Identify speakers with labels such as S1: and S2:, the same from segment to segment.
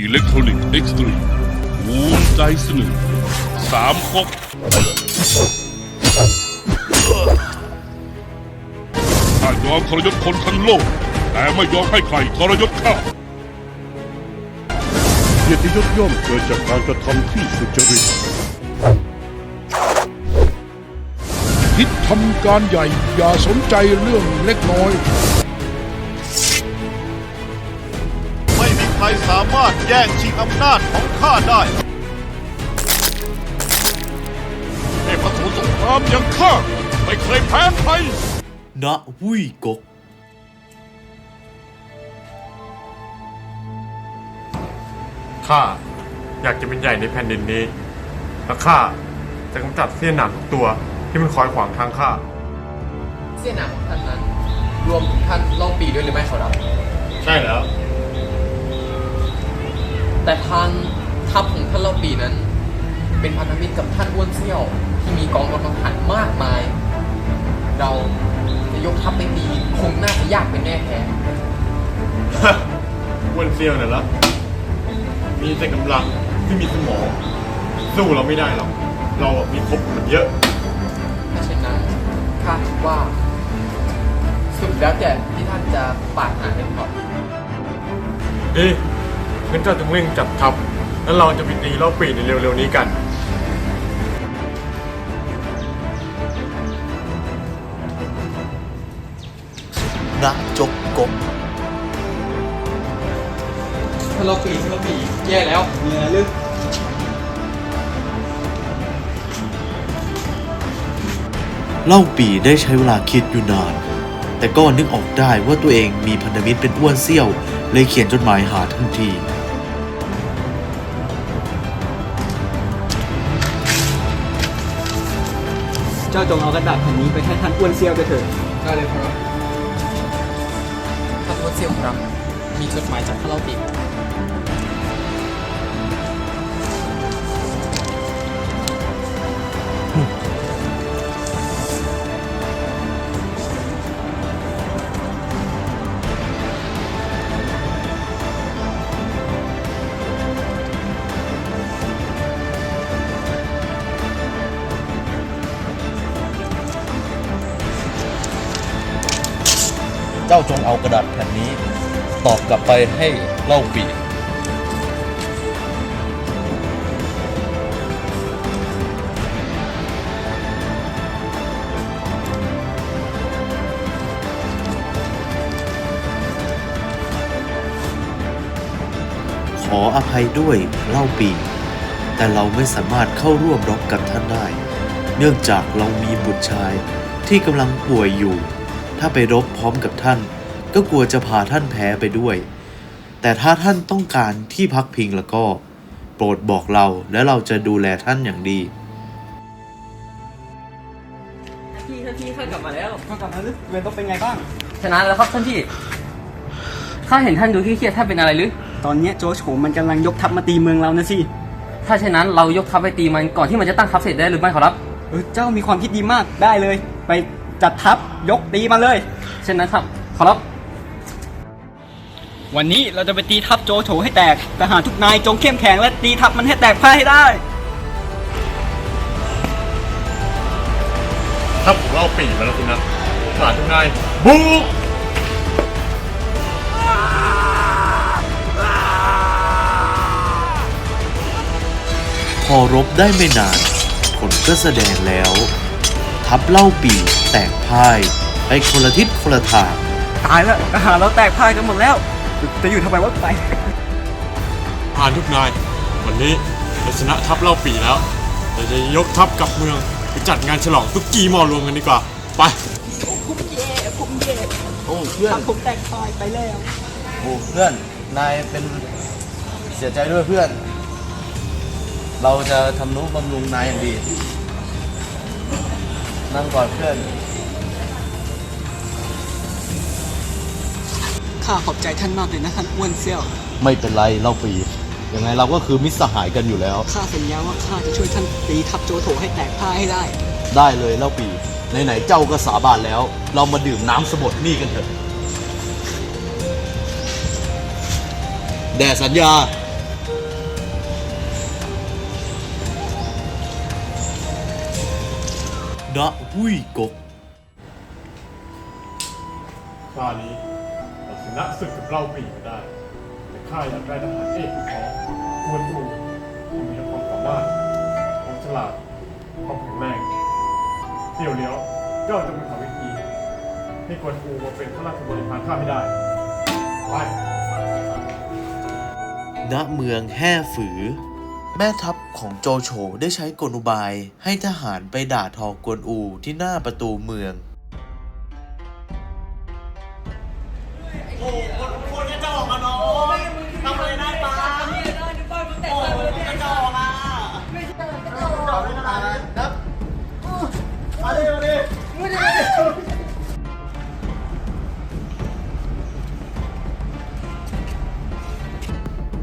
S1: อิเล็กทรอนิกส์เอ็กซ์ตรีภูมิใจเสนอสามก๊กข้ายอมทรยศคนทั้งโลก แต่ไม่ยอมให้ใครทรยศข้าเกียรติยศย่อมเกิดจากการกระทำที่สุจริตคิดทำการใหญ่อย่าสนใจเรื่องเล็กน้อย
S2: สามารถแย่งชิงอำนาจของข้าได้เทพสูรสงครามอย่างข้าไม่เคยแพ้ใคร
S3: ณวุ้ยกก
S4: ข้าอยากจะเป็นใหญ่ในแผ่นดินนี้ และข้าจะกำจัดเสี้ยนหนามทุกตัวที่มันคอยขวางทางข้า
S5: เสี้ยนหนามของท่านนั้น รวมถึงท่านล่องปีด้วยหรือไม่ขอรับ
S4: ใช่แล้ว
S5: แต่ทางทัพของท่านล่องปีนั้น เป็นพันธมิตรกับท่านอ้วนเซี่ยว ที่มีกองกำลังทหารมากมาย เราจะยกทัพไปตีคงน่าจะยากเป็นแน่แท้
S4: อ้วนเซียวน่ะละมีแต่กำลังที่มีสมอง สู้เราไม่ได้หรอก เราอะมีครบมันเยอะ
S5: ถ้าเช่นนั้นข้าคิดว่า สุดแล้วแต่ที่ท่านจะปรารถนาเป็นครับ
S4: เอ๊ะ งั้นเจ้าจงเร่งจัดทัพแล้วเราจะไปตีเล่าปีในเร็วๆนี้กัน
S3: ณจกกก
S5: ท่านล่องปีท่านล่องปีแย่แล้ว
S3: เล่าปีได้ใช้เวลาคิดอยู่นาน แต่ก็นึกออกได้ว่าตัวเองมีพันธมิตรเป็นอ้วนเซี่ยว เลยเขียนจดหมายหาทันที
S6: จ้าจงเอากระดาษแผ่นนี้ไปให้ท่านอ้วนเซียวด้วยเถิด
S5: ได้เลยครับท่านอ้วนเซี่ยวครับ มีจดหมายจากข้านล่องปี
S3: เจ้าจงเอากระดาษแผ่นนี้ ตอบกลับไปให้เล่าปีขออภัยด้วยเล่าปี แต่เราไม่สามารถเข้าร่วมรบกับท่านได้ เนื่องจากเรามีบุตรชายที่กำลังป่วยอยู่ ถ้าไปรบพร้อมกับท่าน ก็กลัวจะพาท่านแพ้ไปด้วย แต่ถ้าท่านต้องการที่พักพิงแล้วก็ โปรดบอกเราและเราจะดูแลท่านอย่างดี
S6: พี่ท่านพี่ข้ากลับมาแล้วข้ากลับมาลึกเวรต้องเป็นไงบ้าง
S7: ชนะแล้วครับท่านพี่ข้าเห็นท่านดูเครียดๆท่านเป็นอะไรหรือ
S6: ตอนเนี้ยโจโฉมันกำลังยกทัพมาตีเมืองเรานะสิ
S7: ถ้าเช่นนั้นเรายกทัพไปตีมันก่อนที่มันจะตั้งทัพเสร็จได้หรือไม่ขอรับ
S6: เออเจ้ามีความคิดดีมากได้เลย ไป จัดทัพยกตีมาเลย
S7: เช่นนั้นครับ ขอรับ
S6: วันนี้เราจะไปตีทัพโจโฉให้แตกทหารทุกนายจงเข้มแข็งและตีทัพมันให้แตกพ่ายให้ได้
S4: ถ้าผมเล่าปีมาแล้วสินะทหารทุกนายบุก
S3: พอรบได้ไม่นาน ผลก็แสดงแล้ว ทัพเล่าปีแตกพ่ายไปคนละทิศคนละทาง
S6: ตายแล้วทหารเราแตกพ่ายกันหมดแล้ว จะอยู่ทำไมวะไป
S4: ทหารทุกนาย วันนี้เราชนะทัพเล่าปีแล้วเราจะยกทัพกลับเมืองไปจัดงานฉลองตุ๊กกี้มอรวมกันดีกว่า ไป
S6: ผมแย่ผมแย่
S3: โอ้เพื่อน
S6: ทัพผมแตกพ่ายไปแล้ว
S3: โอ้เพื่อน นายเป็นเสียใจด้วยเพื่อน เราจะทำนุบำรุงนายอย่างดี นั่งก่อนเพื่อน
S6: ข้าขอบใจท่านมากเลยนะท่านอ้วนเซี่ยว
S3: ไม่เป็นไรเล่าปียังไงเราก็คือมิตรสหายกันอยู่แล้ว
S6: ข้าสัญญาว่าข้าจะช่วยท่านตีทัพโจโฉให้แตกพ่ายให้ได้
S3: ได้เลยเล่าปีไหนๆเจ้าก็สาบานแล้ว เรามาดื่มน้ำสมุทรนี่กันเถอะ แด่สัญญา ณหุยกก
S4: คราวนี้เราชนะศึกกับเล่าปีมาได้ แต่ข้าอยากได้ทหารเอกของกวนอูที่มีความสามารถความฉลาดความแข็งแรงเดี๋ยวเลี้ยวเจ้าจะเป็นหาวิธีให้กวนอูมาเป็นข้าราชบริพารข้าไม่ได้ไป
S3: ณเมืองแห่ฝือ แม่ทัพของโจโฉได้ใช้กลอุบายให้ทหารไปด่าทอกวนอูที่หน้าประตูเมือง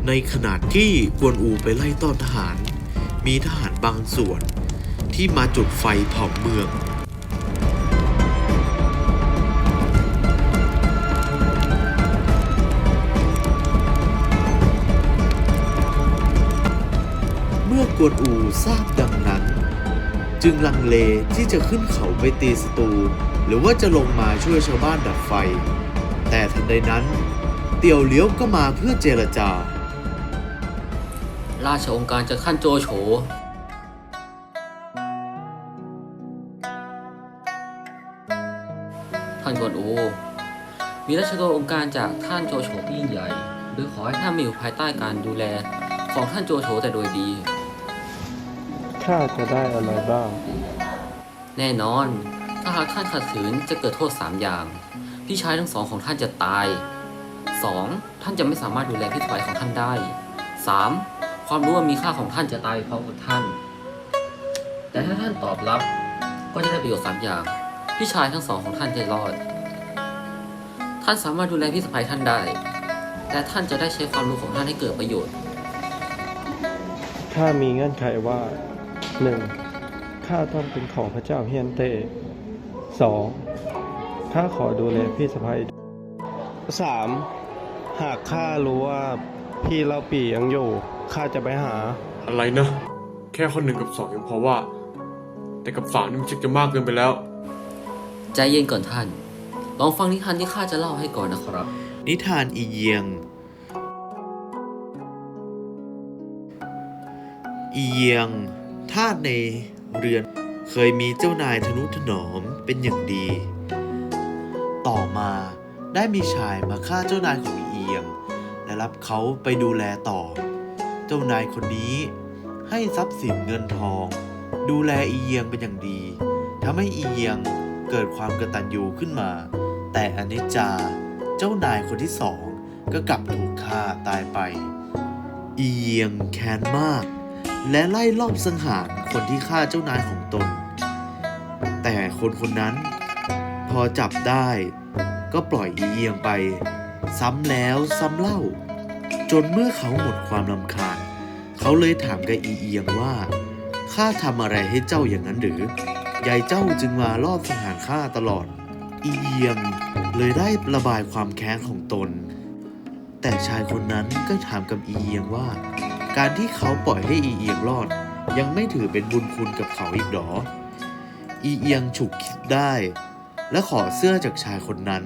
S3: ในขณะที่กวนอูไปไล่ต้อนทหาร มีทหารบางส่วน ที่มาจุดไฟเผาเมือง เมื่อกวนอูทราบดังนั้น จึงลังเลที่จะขึ้นเขาไปตีศัตรูหรือว่าจะลงมาช่วยชาวบ้านดับไฟ แต่ทันใดนั้นเตียวเลี้ยวก็มาเพื่อเจรจา
S7: ราชองค์การจากท่านโจโฉท่านกวนอู มีราชกองค์การจากท่านโจโฉที่ยิ่งใหญ่โดยขอให้ท่านมาอยู่ภายใต้การดูแลของท่านโจโฉแต่โดยดี
S8: ข้าจะได้อะไรบ้าง
S7: แน่นอน ถ้าหากท่านขัดขืนจะเกิดโทษ3อย่าง พี่ชายทั้งสองของท่านจะตาย 2. ท่านจะไม่สามารถดูแลพี่ชายของท่านได้ 3. ความรู้ว่ามีค่าของท่านจะตายไปพร้อมกับท่าน แต่ถ้าท่านตอบรับก็จะได้ประโยชน์สามอย่าง พี่ชายทั้งสองของท่านจะรอด ท่านสามารถดูแลพี่สะใภ้ท่านได้ และท่านจะได้ใช้ความรู้ของท่านให้เกิดประโยชน์
S8: ข้ามีเงื่อนไขว่า 1. ข้าต้องเป็นของพระเจ้าเฮียนเต้ 2. ข้าขอดูแลพี่สะพ้ย 3. หากข้ารู้ว่าพี่เล่าปียังอยู่ ข้าจะไปหา
S4: อะไรนะ แค่คนหนึ่งกับสองยังพอว่า แต่กับสามนี่มันชักจะมากเกินไปแล้ว
S7: ใจเย็นก่อนท่าน ลองฟังนิทานที่ข้าจะเล่าให้ก่อนนะครับ
S3: นิทานอีเยียง อีเยียงทาสในเรือนเคยมีเจ้านายทนุถนอมเป็นอย่างดี ต่อมาได้มีชายมาฆ่าเจ้านายของอีเยียง และรับเขาไปดูแลต่อ เจ้านายคนนี้ให้ทรัพย์สินเงินทอง ดูแลอีเยียงเป็นอย่างดีทำให้อีเยียงเกิดความกระตัญญูขึ้นมา แต่อนิจจาเจ้านายคนที่สองก็กลับถูกฆ่าตายไป อีเยียงแค้นมาก และไล่ลอบสังหารคนที่ฆ่าเจ้านายของตน แต่คนคนนั้นพอจับได้ก็ปล่อยอีเยียงไป ซ้ำแล้วซ้ำเล่า จนเมื่อเขาหมดความลำคาญ เขาเลยถามกับอีเอียงว่า ข้าทำอะไรให้เจ้าอย่างนั้นหรือยายเจ้าจึงมาลอบสังหารข้าตลอด อีเอียงเลยได้ระบายความแค้นของตน แต่ชายคนนั้นก็ถามกับอีเอียงว่า การที่เขาปล่อยให้อีเอียงรอด ยังไม่ถือเป็นบุญคุณกับเขาอีกหรอ อีเอียงฉุกคิดได้ และขอเสื้อจากชายคนนั้น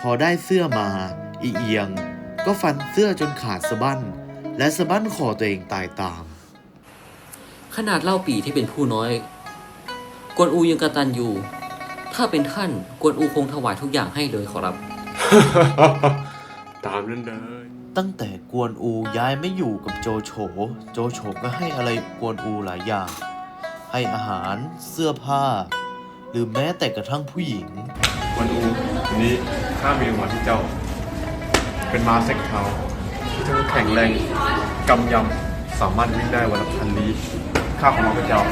S3: พอได้เสื้อมา อีเอียง ก็ฟันเสื้อจนขาดสะบั้น และสะบั้นคอตัวเองตายตาม
S7: ขนาดเล่าปีที่เป็นผู้น้อย กวนอูยังกระตันอยู่ ถ้าเป็นท่านกวนอูคงถวายทุกอย่างให้เลยขอรับ
S4: ตามนั้นเลย
S3: ตั้งแต่กวนอูย้ายไม่อยู่กับโจโฉ โจโฉก็ให้อะไรกวนอูหลายอย่าง ให้อาหาร เสื้อผ้า หรือแม้แต่กระทั่งผู้หญิง
S4: วันอูวันนี้ข้ามีรางวัลที่เจ้า เป็นม้าเซ็กเทาที่ทั้งแข็งแรงกำยำสามารถวิ่งได้วันละพันลี้ข้าของมาพระเจ้า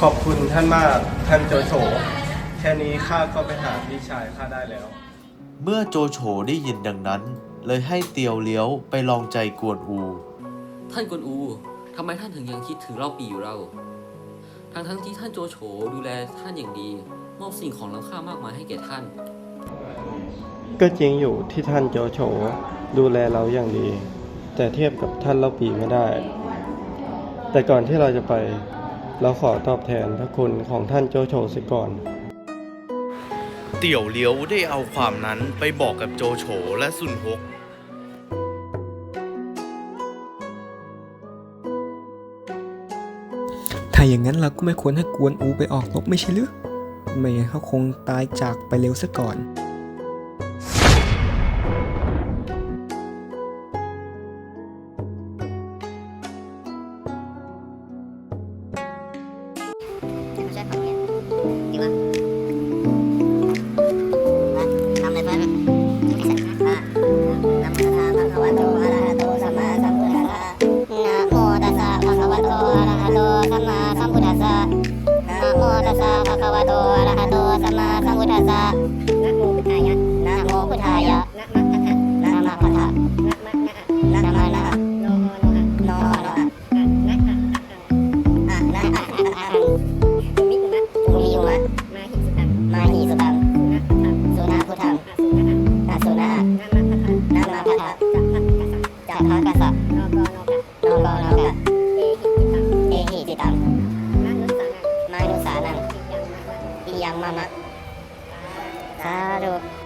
S8: ขอบคุณท่านมากท่านโจโฉแค่นี้ข้าก็ไปหาพี่ชายข้าได้แล้ว
S3: เมื่อโจโฉได้ยินดังนั้น เลยให้เตียวเลี้ยวไปลองใจกวนอู
S7: ท่านกวนอูทำไมท่านถึงยังคิดถึงเล่าปีอยู่เรา ทั้งทั้งๆที่ท่านโจโฉดูแลท่านอย่างดี มอบสิ่งของล้ำค่ามากมายให้แก่ท่าน
S8: ก็จริงอยู่ที่ท่านโจโฉดูแลเราอย่างดี แต่เทียบกับท่านเล่าปีไม่ได้ แต่ก่อนที่เราจะไป เราขอตอบแทนพระคุณของท่านโจโฉเสียก่อน
S3: เตี่ยวเลี้ยวได้เอาความนั้นไปบอกกับโจโฉและซุนฮก
S9: ถ้าอย่างนั้นเราก็ไม่ควรให้กวนอูไปออกรบไม่ใช่หรือไม่งั้นเขาคงตายจากไปเร็วซะก่อน
S10: ท มานุส